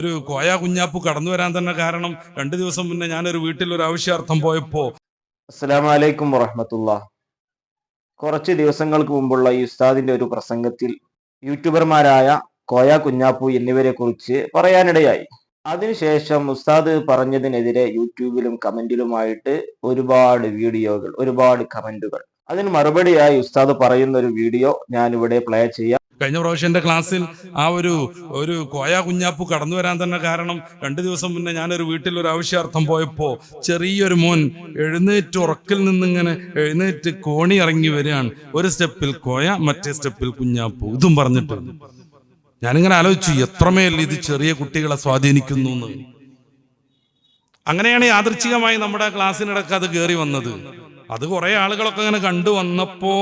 ഒരു കോയ കുഞ്ഞാപ്പ് കടന്നു വരാൻ തന്നെ കാരണം രണ്ടു ദിവസം മുന്നേ ഞാനൊരു വീട്ടിൽ ഒരു ആവശ്യാർത്ഥം പോയപ്പോ അസ്സലാമലൈക്കും വറഹമത്തുള്ള. കുറച്ച് ദിവസങ്ങൾക്ക് മുമ്പുള്ള ഈ ഉസ്താദിന്റെ ഒരു പ്രസംഗത്തിൽ യൂട്യൂബർമാരായ കോയ കുഞ്ഞാപ്പു എന്നിവരെ കുറിച്ച് പറയാനിടയായി. അതിനുശേഷം ഉസ്താദ് പറഞ്ഞതിനെതിരെ യൂട്യൂബിലും കമന്റിലുമായിട്ട് ഒരുപാട് വീഡിയോകൾ ഒരുപാട് കമന്റുകൾ. അതിന് മറുപടിയായി ഉസ്താദ് പറയുന്ന ഒരു വീഡിയോ ഞാൻ ഇവിടെ പ്ലേ ചെയ്യാം. കഴിഞ്ഞ പ്രാവശ്യം എന്റെ ക്ലാസ്സിൽ ആ ഒരു ഒരു കോയ കുഞ്ഞാപ്പ് കടന്നു വരാൻ തന്നെ കാരണം രണ്ടു ദിവസം മുന്നേ ഞാനൊരു വീട്ടിൽ ഒരു ആവശ്യാർത്ഥം പോയപ്പോൾ ചെറിയൊരു മോൻ എഴുന്നേറ്റ് ഉറക്കിൽ നിന്നിങ്ങനെ എഴുന്നേറ്റ് കോണി ഇറങ്ങി വരികയാണ്. ഒരു സ്റ്റെപ്പിൽ കോയ മറ്റേ സ്റ്റെപ്പിൽ കുഞ്ഞാപ്പു. ഇതും പറഞ്ഞിട്ട് ഞാനിങ്ങനെ ആലോചിച്ചു എത്രമേൽ ഇത് ചെറിയ കുട്ടികളെ സ്വാധീനിക്കുന്നു എന്ന്. അങ്ങനെയാണ് യാദൃച്ഛികമായി നമ്മുടെ ക്ലാസ്സിനിടക്ക് അത് കയറി വന്നത്. അത് കുറെ ആളുകളൊക്കെ അങ്ങനെ കണ്ടു വന്നപ്പോ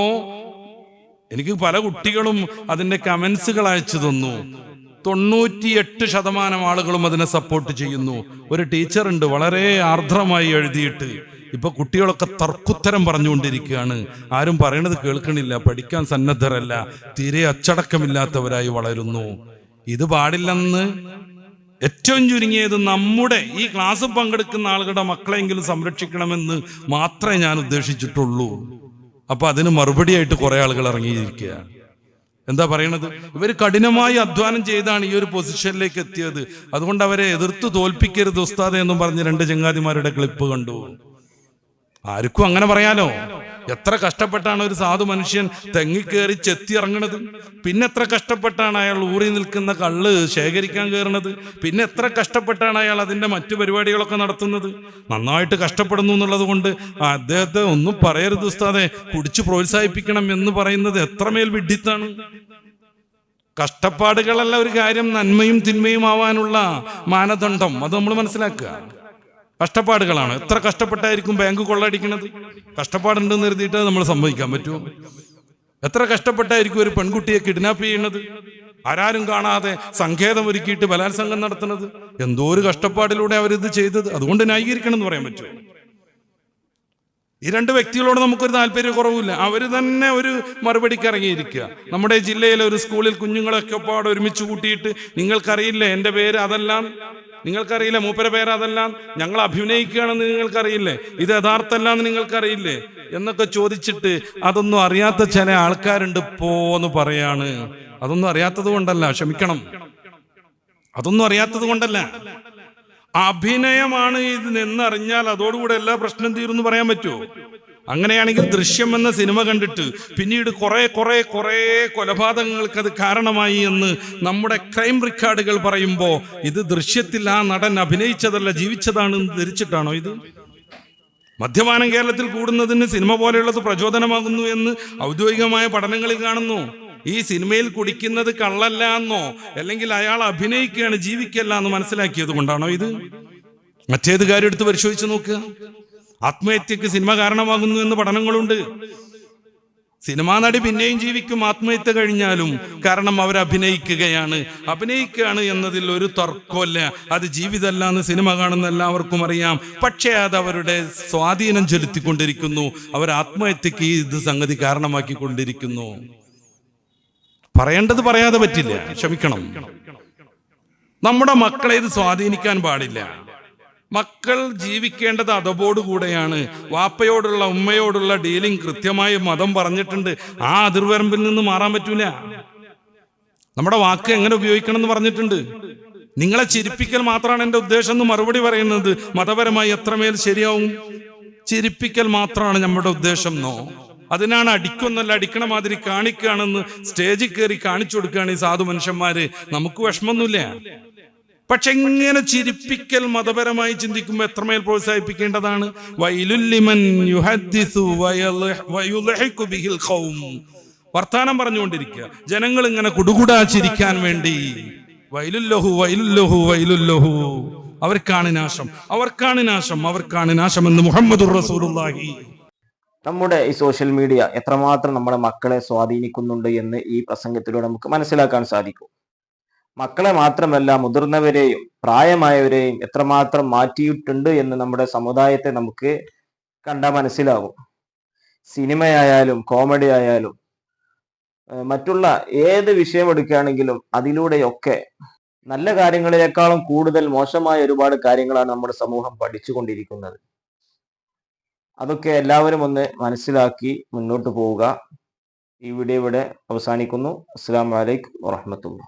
എനിക്ക് പല കുട്ടികളും അതിന്റെ കമന്റ്സുകൾ അയച്ചു തന്നു. തൊണ്ണൂറ്റിയെട്ട് ശതമാനം ആളുകളും അതിനെ സപ്പോർട്ട് ചെയ്യുന്നു. ഒരു ടീച്ചർ ഉണ്ട് വളരെ ആർദ്രമായി എഴുതിയിട്ട്. ഇപ്പൊ കുട്ടികളൊക്കെ തർക്കുത്തരം പറഞ്ഞുകൊണ്ടിരിക്കുകയാണ്. ആരും പറയണത് കേൾക്കണില്ല പഠിക്കാൻ സന്നദ്ധരല്ല തീരെ അച്ചടക്കമില്ലാത്തവരായി വളരുന്നു. ഇത് പാടില്ലെന്ന് ഏറ്റവും ചുരുങ്ങിയത് നമ്മുടെ ഈ ക്ലാസ് പങ്കെടുക്കുന്ന ആളുകളുടെ മക്കളെങ്കിലും സംരക്ഷിക്കണമെന്ന് മാത്രമേ ഞാൻ ഉദ്ദേശിച്ചിട്ടുള്ളൂ. അപ്പൊ അതിന് മറുപടിയായിട്ട് കുറെ ആളുകൾ ഇറങ്ങിയിരിക്കുകയാണ് എന്താ പറയണത്? ഇവർ കഠിനമായി അധ്വാനം ചെയ്താണ് ഈ ഒരു പൊസിഷനിലേക്ക് എത്തിയത്. അതുകൊണ്ട് അവരെ എതിർത്ത് തോൽപ്പിക്കരുത് ഉസ്താദ് എന്നും പറഞ്ഞ് രണ്ട് ചങ്ങാതിമാരുടെ ക്ലിപ്പ് കണ്ടു. ആർക്കും അങ്ങനെ പറയാലോ? എത്ര കഷ്ടപ്പെട്ടാണ് ഒരു സാധു മനുഷ്യൻ തെങ്ങിക്കേറി ചെത്തി ഇറങ്ങണത് പിന്നെ എത്ര കഷ്ടപ്പെട്ടാണ് അയാൾ ഊറി നിൽക്കുന്ന കള്ള് ശേഖരിക്കാൻ കയറണത്? പിന്നെ എത്ര കഷ്ടപ്പെട്ടാണ് അയാൾ അതിന്റെ മറ്റു പരിപാടികളൊക്കെ നടത്തുന്നത്? നന്നായിട്ട് കഷ്ടപ്പെടുന്നു എന്നുള്ളത് കൊണ്ട് അദ്ദേഹത്തെ ഒന്നും പറയരുത് ഉസ്താദെ. കുടിച്ച് പ്രോത്സാഹിപ്പിക്കണം എന്ന് പറയുന്നത് എത്രമേൽ വിഡ്ഢിത്താണ് കഷ്ടപ്പാടുകളല്ല ഒരു കാര്യം നന്മയും തിന്മയും ആവാനുള്ള മാനദണ്ഡം. അത് നമ്മൾ മനസ്സിലാക്കുക. കഷ്ടപ്പാടുകളാണ്. എത്ര കഷ്ടപ്പെട്ടായിരിക്കും ബാങ്ക് കൊള്ളടിക്കുന്നത് കഷ്ടപ്പാടുണ്ടെന്ന് കരുതിയിട്ട് നമ്മൾ സംഭവിക്കാൻ പറ്റുമോ എത്ര കഷ്ടപ്പെട്ടായിരിക്കും ഒരു പെൺകുട്ടിയെ കിഡ്നാപ്പ് ചെയ്യുന്നത്? ആരാരും കാണാതെ സങ്കേതം ഒരുക്കിയിട്ട് ബലാത്സംഗം നടത്തുന്നത്? എന്തോ ഒരു കഷ്ടപ്പാടിലൂടെ അവരിത് ചെയ്തത്? അതുകൊണ്ട് ന്യായീകരിക്കണം എന്ന് പറയാൻ പറ്റുമോ? ഈ രണ്ട് വ്യക്തികളോട് നമുക്കൊരു താല്പര്യ കുറവില്ല അവർ തന്നെ ഒരു മറുപടിക്ക് ഇറങ്ങിയിരിക്കുക. നമ്മുടെ ജില്ലയിലെ ഒരു സ്കൂളിൽ കുഞ്ഞുങ്ങളൊക്കെ പാടെ ഒരുമിച്ച് കൂട്ടിയിട്ട് നിങ്ങൾക്കറിയില്ലേ എന്റെ പേര്? അതെല്ലാം നിങ്ങൾക്കറിയില്ല മൂപ്പര പേര് അതെല്ലാം? ഞങ്ങൾ അഭിനയിക്കുകയാണെന്ന് നിങ്ങൾക്കറിയില്ലേ? ഇത് യഥാർത്ഥമല്ലാന്ന് നിങ്ങൾക്കറിയില്ലേ? എന്നൊക്കെ ചോദിച്ചിട്ട് അതൊന്നും അറിയാത്ത ചില ആൾക്കാരുണ്ട് പോന്ന് പറയാണ്. അതൊന്നും അറിയാത്തത് കൊണ്ടല്ല ക്ഷമിക്കണം. അതൊന്നും അറിയാത്തത് കൊണ്ടല്ല. അഭിനയമാണ് ഇത് നിന്നറിഞ്ഞാൽ അതോടുകൂടെ എല്ലാ പ്രശ്നം തീരുമെന്ന് പറയാൻ പറ്റുമോ? അങ്ങനെയാണെങ്കിൽ ദൃശ്യം എന്ന സിനിമ കണ്ടിട്ട് പിന്നീട് കുറേ കുറേ കുറേ കൊലപാതകങ്ങൾക്ക് അത് കാരണമായി എന്ന് നമ്മുടെ ക്രൈം റെക്കോർഡുകൾ പറയുമ്പോൾ ഇത് ദൃശ്യത്തിൽ ആ നടൻ അഭിനയിച്ചതല്ല ജീവിച്ചതാണ് ധരിച്ചിട്ടാണോ ഇത്? മദ്യപാനം കേരളത്തിൽ കൂടുന്നതിന് സിനിമ പോലെയുള്ളത് പ്രചോദനമാകുന്നു എന്ന് ഔദ്യോഗികമായ പഠനങ്ങളിൽ കാണുന്നു. ഈ സിനിമയിൽ കുടിക്കുന്നത് കള്ളല്ല എന്നോ അല്ലെങ്കിൽ അയാൾ അഭിനയിക്കുകയാണ് ജീവിക്കല്ല എന്ന് മനസ്സിലാക്കിയത് കൊണ്ടാണോ ഇത്? മറ്റേത് കാര്യം എടുത്ത് പരിശോധിച്ച് നോക്കുക. ആത്മഹത്യക്ക് സിനിമ കാരണമാകുന്നു എന്ന് പഠനങ്ങളുണ്ട്. സിനിമാ നടി പിന്നെയും ജീവിക്കും ആത്മഹത്യ കഴിഞ്ഞാലും കാരണം അവർ അഭിനയിക്കുകയാണ്. അഭിനയിക്കുകയാണ് എന്നതിൽ ഒരു തർക്കമല്ല അത് ജീവിതമല്ല എന്ന് സിനിമ കാണുന്ന എല്ലാവർക്കും അറിയാം. പക്ഷേ അത് അവരുടെ സ്വാധീനം ചെലുത്തിക്കൊണ്ടിരിക്കുന്നു. അവർ ആത്മഹത്യക്ക് ഈ ഇത് സംഗതി കാരണമാക്കിക്കൊണ്ടിരിക്കുന്നു. പറയേണ്ടത് പറയാതെ പറ്റില്ല. ക്ഷമിക്കണം. നമ്മുടെ മക്കളെ ഇത് സ്വാധീനിക്കാൻ പാടില്ല. മക്കൾ ജീവിക്കേണ്ടത് അതബോടുകൂടെയാണ്. വാപ്പയോടുള്ള ഉമ്മയോടുള്ള ഡീലിംഗ് കൃത്യമായി മതം പറഞ്ഞിട്ടുണ്ട്. ആ അതിർവരമ്പിൽ നിന്ന് മാറാൻ പറ്റൂല. നമ്മുടെ വാക്ക് എങ്ങനെ ഉപയോഗിക്കണം എന്ന് പറഞ്ഞിട്ടുണ്ട്. നിങ്ങളെ ചിരിപ്പിക്കൽ മാത്രമാണ് എന്റെ ഉദ്ദേശം എന്ന് മറുപടി പറയുന്നത്. മതപരമായി എത്രമേൽ ശരിയാവും? ചിരിപ്പിക്കൽ മാത്രമാണ് നമ്മുടെ ഉദ്ദേശം എന്നോ? അതിനാണ് അടിക്കൊന്നല്ല അടിക്കണ മാതിരി കാണിക്കുകയാണെന്ന് സ്റ്റേജിൽ കയറി കാണിച്ചു കൊടുക്കുകയാണ് ഈ സാധു മനുഷ്യന്മാര്. നമുക്ക് വിഷമമൊന്നുമില്ല. പക്ഷെ ഇങ്ങനെ ചിരിപ്പിക്കൽ മതപരമായി ചിന്തിക്കുമ്പോൾ എത്രമേൽ പ്രോത്സാഹിപ്പിക്കേണ്ടതാണ്? വൈലുല്ലിമൻ. വർത്താനം പറഞ്ഞുകൊണ്ടിരിക്കുക. ജനങ്ങൾ ഇങ്ങനെ കുടുകുടാ ചിരിക്കാൻ വേണ്ടി. വൈലുല്ലഹു വൈലുല്ലഹു വൈലുല്ലഹു അവർക്കാണ് നാശം. അവർക്കാണ് നാശം. അവർക്കാണ് നാശം എന്ന് മുഹമ്മദ് റസൂലുള്ളാഹി. നമ്മുടെ ഈ സോഷ്യൽ മീഡിയ എത്രമാത്രം നമ്മുടെ മക്കളെ സ്വാധീനിക്കുന്നുണ്ട് എന്ന് ഈ പ്രസംഗത്തിലൂടെ നമുക്ക് മനസ്സിലാക്കാൻ സാധിക്കും. മക്കളെ മാത്രമല്ല മുതിർന്നവരെയും പ്രായമായവരെയും എത്രമാത്രം മാറ്റിയിട്ടുണ്ട് എന്ന് നമ്മുടെ സമുദായത്തെ നമുക്ക് കണ്ടാൽ മനസ്സിലാവും. സിനിമയായാലും കോമഡി ആയാലും മറ്റുള്ള ഏത് വിഷയം എടുക്കുകയാണെങ്കിലും അതിലൂടെയൊക്കെ നല്ല കാര്യങ്ങളിലേക്കാളും കൂടുതൽ മോശമായ ഒരുപാട് കാര്യങ്ങളാണ് നമ്മുടെ സമൂഹം പഠിച്ചുകൊണ്ടിരിക്കുന്നത്. അതൊക്കെ എല്ലാവരും ഒന്ന് മനസ്സിലാക്കി മുന്നോട്ട് പോവുക. ഈ വീഡിയോ ഇവിടെ അവസാനിക്കുന്നു. അസ്സാം വലൈക്കും വാഹമത്തുള്ള